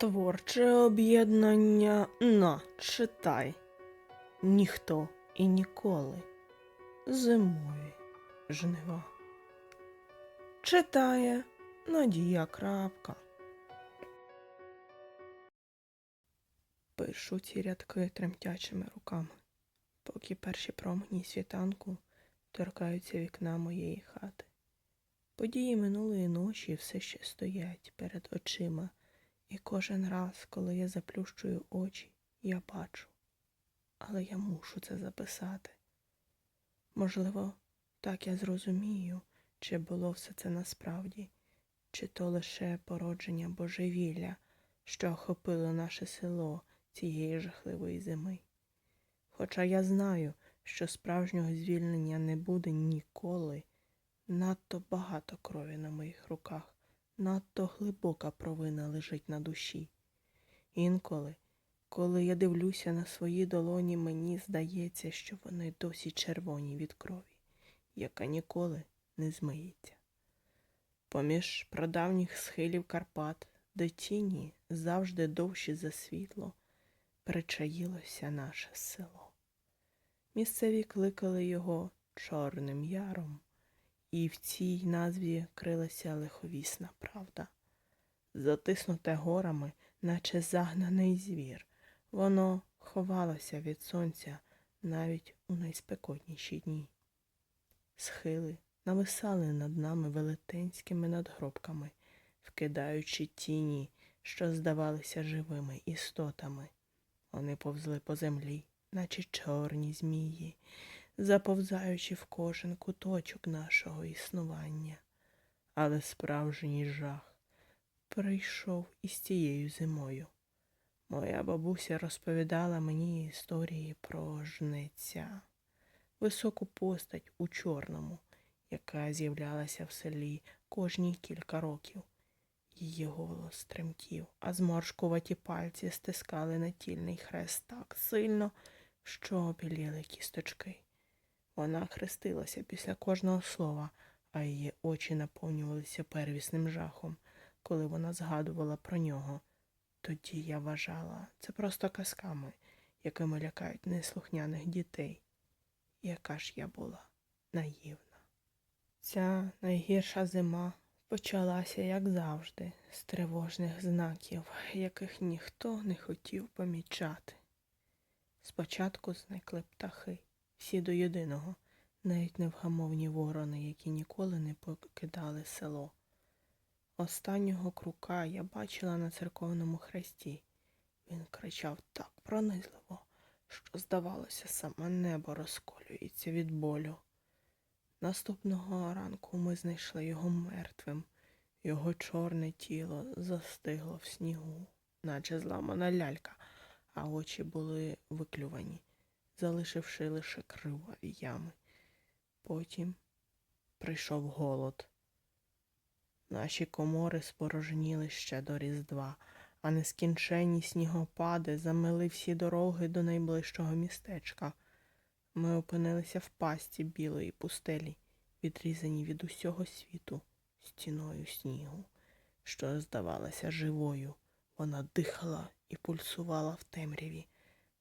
Творче об'єднання на читай. Ніхто і ніколи. Зимові жнива. Читає Надія Крапка. Пишу ці рядки тремтячими руками, поки перші промені світанку торкаються вікна моєї хати. Події минулої ночі все ще стоять перед очима. І кожен раз, коли я заплющую очі, я бачу. Але я мушу це записати. Можливо, так я зрозумію, чи було все це насправді, чи то лише породження божевілля, що охопило наше село цієї жахливої зими. Хоча я знаю, що справжнього звільнення не буде ніколи, надто багато крові на моїх руках надто глибока провина лежить на душі. Інколи, коли я дивлюся на свої долоні, мені здається, що вони досі червоні від крові, яка ніколи не змиється. Поміж прадавніх схилів Карпат, де тіні завжди довші за світло, причаїлося наше село. Місцеві кликали його Чорним Яром і в цій назві крилася лиховісна правда. Затиснуте горами, наче загнаний звір, воно ховалося від сонця навіть у найспекотніші дні. Схили нависали над нами велетенськими надгробками, вкидаючи тіні, що здавалися живими істотами. Вони повзли по землі, наче чорні змії, заповзаючи в кожен куточок нашого існування. Але справжній жах прийшов із цією зимою. Моя бабуся розповідала мені історії про жнеця, високу постать у чорному, яка з'являлася в селі кожні кілька років. Її голос тремтів, а зморшкуваті пальці стискали натільний хрест так сильно, що обіліли кісточки. Вона хрестилася після кожного слова, а її очі наповнювалися первісним жахом, коли вона згадувала про нього. Тоді я вважала це просто казками, якими лякають неслухняних дітей. Яка ж я була наївна. Ця найгірша зима почалася, як завжди, з тривожних знаків, яких ніхто не хотів помічати. Спочатку зникли птахи всі до єдиного, навіть невгамовні ворони, які ніколи не покидали село. Останнього крука я бачила на церковному хресті. Він кричав так пронизливо, що, здавалося, саме небо розколюється від болю. Наступного ранку ми знайшли його мертвим. Його чорне тіло застигло в снігу, наче зламана лялька, а очі були виклювані залишивши лише криваві ями. Потім прийшов голод. Наші комори спорожніли ще до Різдва, а нескінченні снігопади замили всі дороги до найближчого містечка. Ми опинилися в пасті білої пустелі, відрізані від усього світу стіною снігу, що здавалася живою. Вона дихала і пульсувала в темряві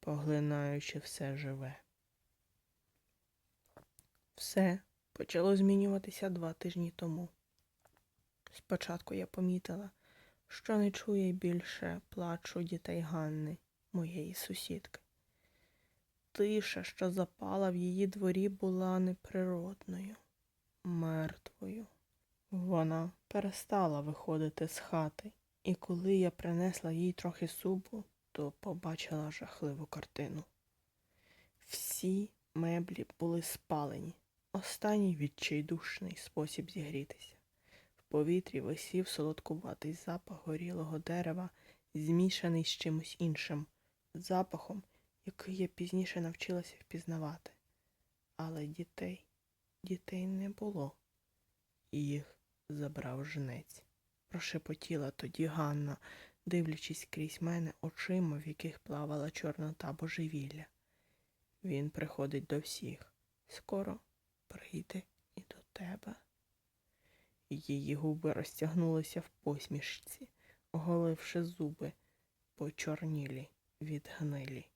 поглинаючи все живе. Все почало змінюватися два тижні тому. Спочатку я помітила, що не чує більше плачу дітей Ганни, моєї сусідки. Тиша, що запала в її дворі, була неприродною, мертвою. Вона перестала виходити з хати, і коли я принесла їй трохи супу, то побачила жахливу картину. Всі меблі були спалені, останній відчайдушний спосіб зігрітися. В повітрі висів солодкуватий запах горілого дерева, змішаний з чимось іншим, запахом, який я пізніше навчилася впізнавати. Але дітей, дітей не було. Їх забрав жнець. Прошепотіла тоді Ганна, дивлячись крізь мене очима, в яких плавала чорнота божевілля. Він приходить до всіх. Скоро прийде і до тебе. Її губи розтягнулися в посмішці, оголивши зуби, почорнілі від гнилі.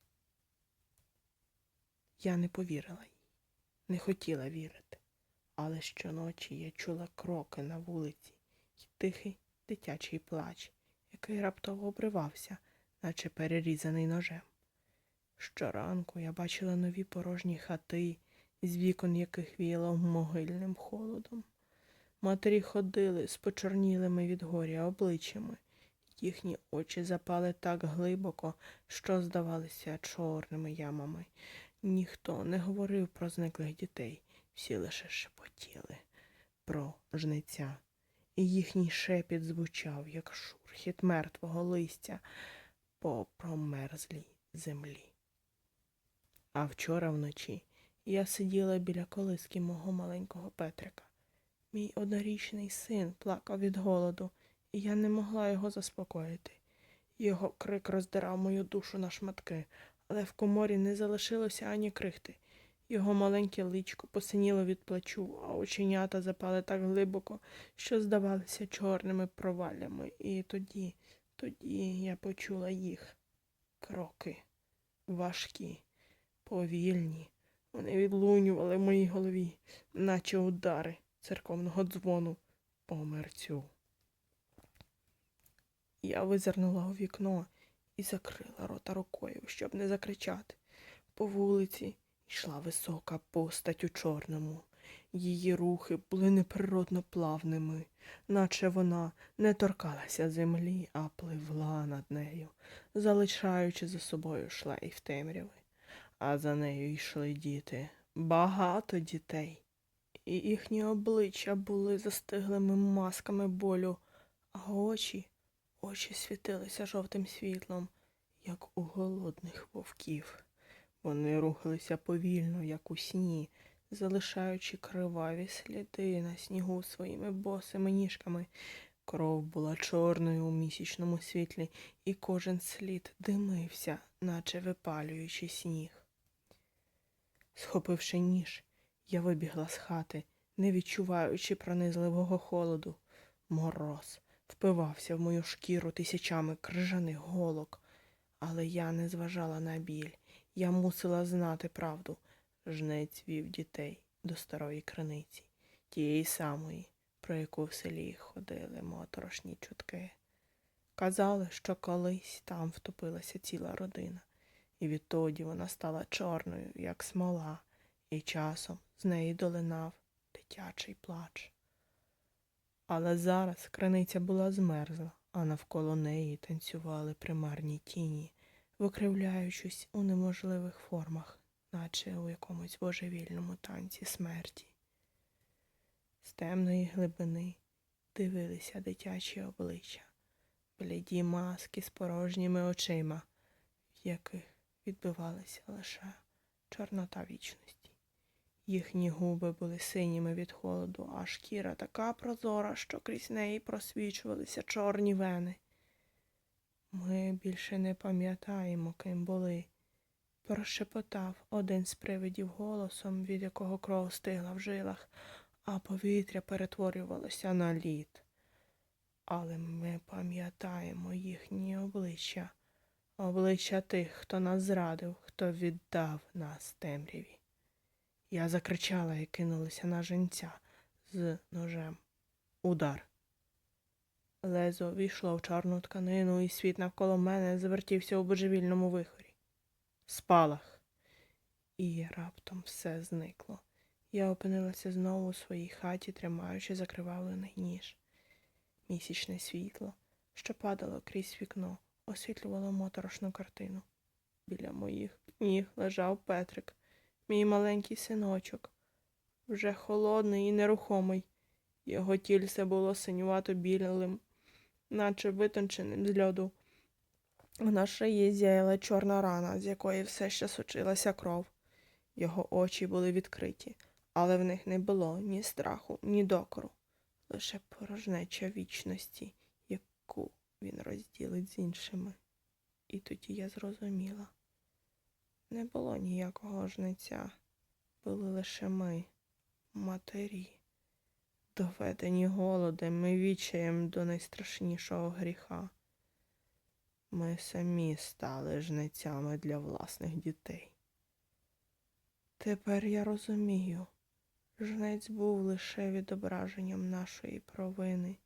Я не повірила їй, не хотіла вірити, але щоночі я чула кроки на вулиці й тихий дитячий плач, який раптово обривався, наче перерізаний ножем. Щоранку я бачила нові порожні хати, з вікон яких віяло могильним холодом. Матері ходили з почорнілими від горя обличчями, їхні очі запали так глибоко, що здавалися чорними ямами. Ніхто не говорив про зниклих дітей, всі лише шепотіли про жниця, і їхній шепіт звучав, як шурхіт мертвого листя по промерзлій землі. А вчора вночі я сиділа біля колиски мого маленького Петрика. Мій однорічний син плакав від голоду, і я не могла його заспокоїти. Його крик роздирав мою душу на шматки, але в коморі не залишилося ані крихти. Його маленьке личко посиніло від плачу, а оченята запали так глибоко, що здавалися чорними провалями. І тоді, тоді я почула їх кроки важкі, повільні. Вони відлунювали в моїй голові, наче удари церковного дзвону по мерцю. Я визирнула у вікно і закрила рота рукою, щоб не закричати. По вулиці йшла висока постать у чорному. Її рухи були неприродно плавними, наче вона не торкалася землі, а пливла над нею, залишаючи за собою шлейф темряви. А за нею йшли діти, багато дітей, і їхні обличчя були застиглими масками болю, а очі, очі світилися жовтим світлом, як у голодних вовків. Вони рухалися повільно, як у сні, залишаючи криваві сліди на снігу своїми босими ніжками. Кров була чорною у місячному світлі, і кожен слід димився, наче випалюючи сніг. Схопивши ніж, я вибігла з хати, не відчуваючи пронизливого холоду. Мороз впивався в мою шкіру тисячами крижаних голок, але я не зважала на біль. Я мусила знати правду. Жнець вів дітей до старої криниці, тієї самої, про яку в селі ходили моторошні чутки. Казали, що колись там втопилася ціла родина, і відтоді вона стала чорною, як смола, і часом з неї долинав дитячий плач. Але зараз криниця була змерзла, а навколо неї танцювали примарні тіні, викривляючись у неможливих формах, наче у якомусь божевільному танці смерті. З темної глибини дивилися дитячі обличчя, бліді маски з порожніми очима, в яких відбивалася лише чорнота вічності. Їхні губи були синіми від холоду, а шкіра така прозора, що крізь неї просвічувалися чорні вени. Ми більше не пам'ятаємо, ким були, прошепотав один з привидів голосом, від якого кров стигла в жилах, а повітря перетворювалося на лід. Але ми пам'ятаємо їхні обличчя, обличчя тих, хто нас зрадив, хто віддав нас темряві. Я закричала і кинулася на женця з ножем. Удар. Лезо війшло в чорну тканину, і світ навколо мене завертівся у божевільному вихорі. Спалах. І раптом все зникло. Я опинилася знову у своїй хаті, тримаючи закривавлений ніж. Місячне світло, що падало крізь вікно, освітлювало моторошну картину. Біля моїх ніг лежав Петрик, мій маленький синочок, вже холодний і нерухомий. Його тільце було синювато білим, наче витонченим з льоду. На шиї зяяла чорна рана, з якої все ще сочилася кров. Його очі були відкриті, але в них не було ні страху, ні докору, лише порожнеча вічності, яку він розділить з іншими. І тоді я зрозуміла. Не було ніякого жниця, були лише ми, матері, доведені голодом і відчаєм до найстрашнішого гріха. Ми самі стали жнецями для власних дітей. Тепер я розумію, жнець був лише відображенням нашої провини,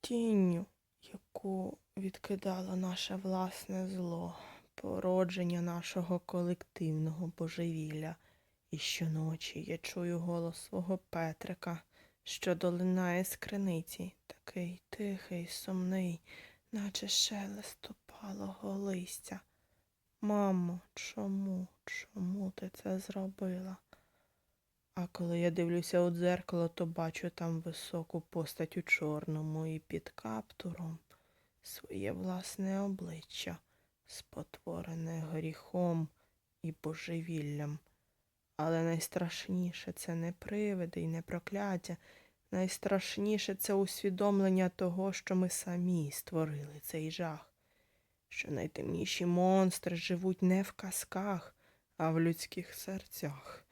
тінню, яку відкидало наше власне зло, породження нашого колективного божевілля. І щоночі я чую голос свого Петрика, що долинає з криниці, такий тихий, сумний, наче шелест опалого листя. Мамо, чому, чому ти це зробила? А коли я дивлюся у дзеркало, то бачу там високу постать у чорному і під каптуром своє власне обличчя, спотворене гріхом і божевіллям. Але найстрашніше це не привиди і не прокляття. Найстрашніше це усвідомлення того, що ми самі створили цей жах, що найтемніші монстри живуть не в казках, а в людських серцях.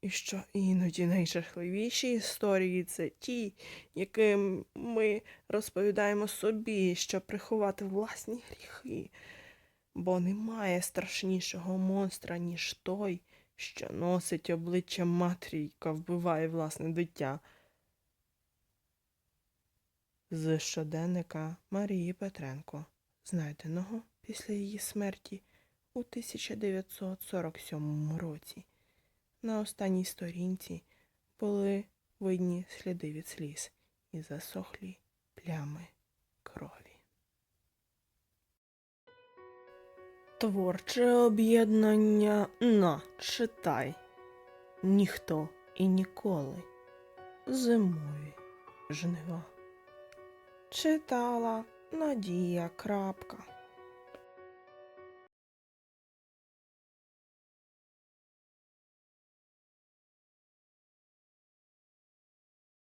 І що іноді найжахливіші історії це ті, яким ми розповідаємо собі, щоб приховати власні гріхи. Бо немає страшнішого монстра, ніж той, що носить обличчя матері, яка вбиває власне дитя. З щоденника Марії Петренко, знайденого після її смерті у 1947 році. На останній сторінці були видні сліди від сліз і засохлі плями крові. Творче об'єднання на читай. Ніхто і ніколи. Зимові жнива. Читала Надія Крапка.